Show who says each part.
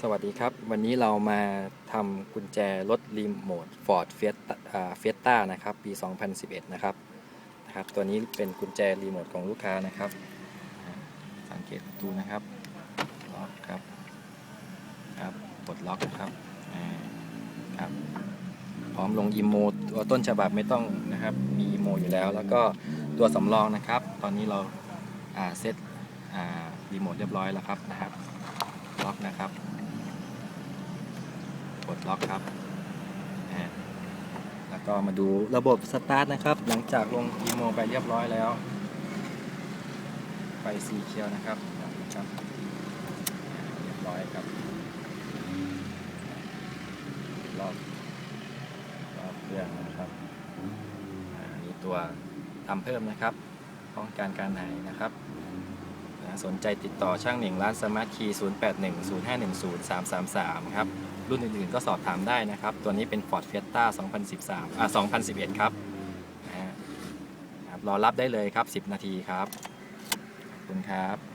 Speaker 1: สวัสดีครับ วันนี้เรามาทำกุญแจรถรีโมท Ford Fiesta อ่านะครับ ปี 2011 นะครับนะครับ ตัวนี้เป็นกุญแจรีโมทของลูกค้านะครับ สังเกตดูนะครับล็อกครับครับปลดล็อกนะครับครับ พร้อมลงอีโมตัวต้นฉบับไม่ต้องนะครับมีอีโมอยู่แล้ว แล้วก็ตัวสำรองนะครับ ตอนนี้เราเซตอ่ารีโมทเรียบร้อยแล้วครับนะครับ ล็อกนะครับ กดล็อกครับ แล้วก็มาดูระบบสตาร์ทนะครับ หลังจากลงอีโมไปเรียบร้อยแล้ว ไฟสีเขียวนะครับครับ เรียบร้อยครับ รอบรอบเครื่องนะครับอ่ามีตัวทำเพิ่มนะครับป้องกันการหายนะครับ นะสนใจติดต่อช่างหนึ่งร้านสมาร์ทคีย์081 0510 333 ครับ รุ่นอื่นๆก็สอบถามได้นะครับ ตัวนี้เป็น Ford Fiesta 2013อ่า2011 ครับนะฮะครับรอรับได้เลยครับ 10 นาทีครับ ขอบคุณครับ